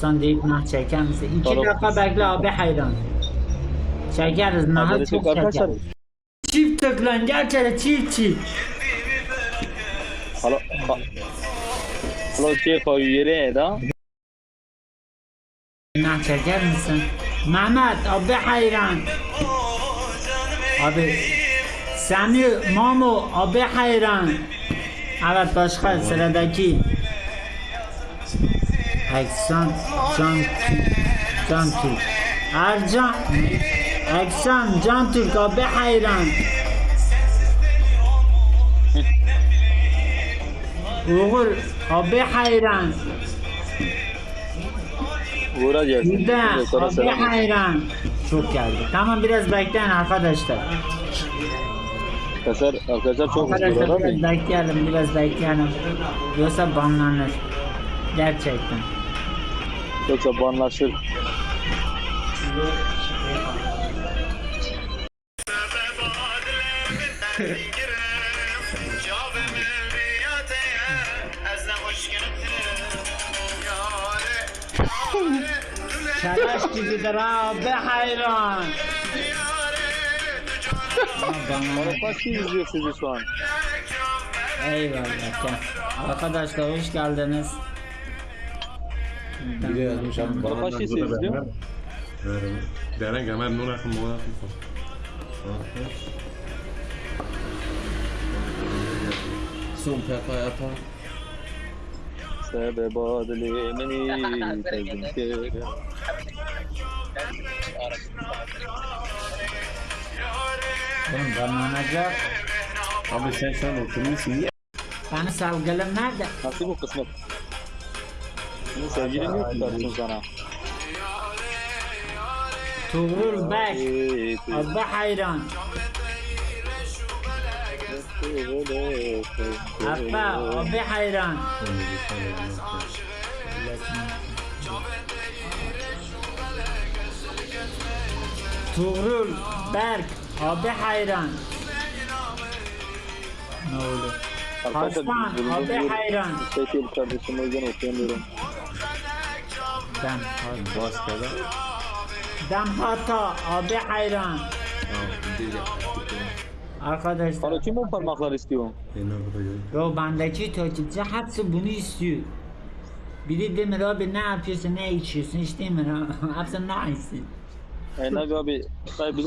Hasan deyip nah çeker misin? İki Tamam. dakika bekle abi hayran. Çekeriz nahı Haberi çok çok arkadaşlar. çekeriz. Çift tıklan gerçekten çift çift. Halo. ha- Halo keyif o yere da. Nah çeker misin? Mehmet abi hayran. Abi Sami Mamo abi hayran. Evet başka sıradaki. Eksan Can Can Türk. Ercan Eksan Can Türk abi hayran. Uğur abi hayran. Uğra gelsin. Bir de abi hayran. Çok geldi. Tamam biraz bekleyin arkadaşlar. Arkadaşlar, arkadaşlar çok Arkadaşlar biraz bekleyelim biraz bekleyelim. Yoksa banlanır. Gerçekten. Yoksa banlaşır. Kalaş gibidir abi hayran. Kişi izliyor sizi şu an? Eyvallah. Arkadaşlar hoş geldiniz. Biri yazmış abi. Bana kaç kişi izliyor? Deren Gamer Nur Akın Mola Akın. Son yapar. Sebep adlimini tezkir. Oğlum banlanacak. Abi sen şu an oturmuşsun. Beni sevgilim nerede? Nasıl bu kısmet? Senin sevgilin yok mu kardeşim sana? Tuğrul Bek. Abi hayran. Abba abi hayran. Tuğrul Berk abi hayran. Ne oldu? Arkadaşlar, Hasan abi hayran. Müstakil kardeşim o yüzden okuyamıyorum. دم حتا باز کرده دم حتا آب حیران. آقادش حالا چی مون پر مخلال استیو رو بنده چی تا چی چه حد سو بونی استیو بیدی دم را به نه افیسه نه ایچیسه نشتی را. افسه نه ایسی. ای نه گابی خیلی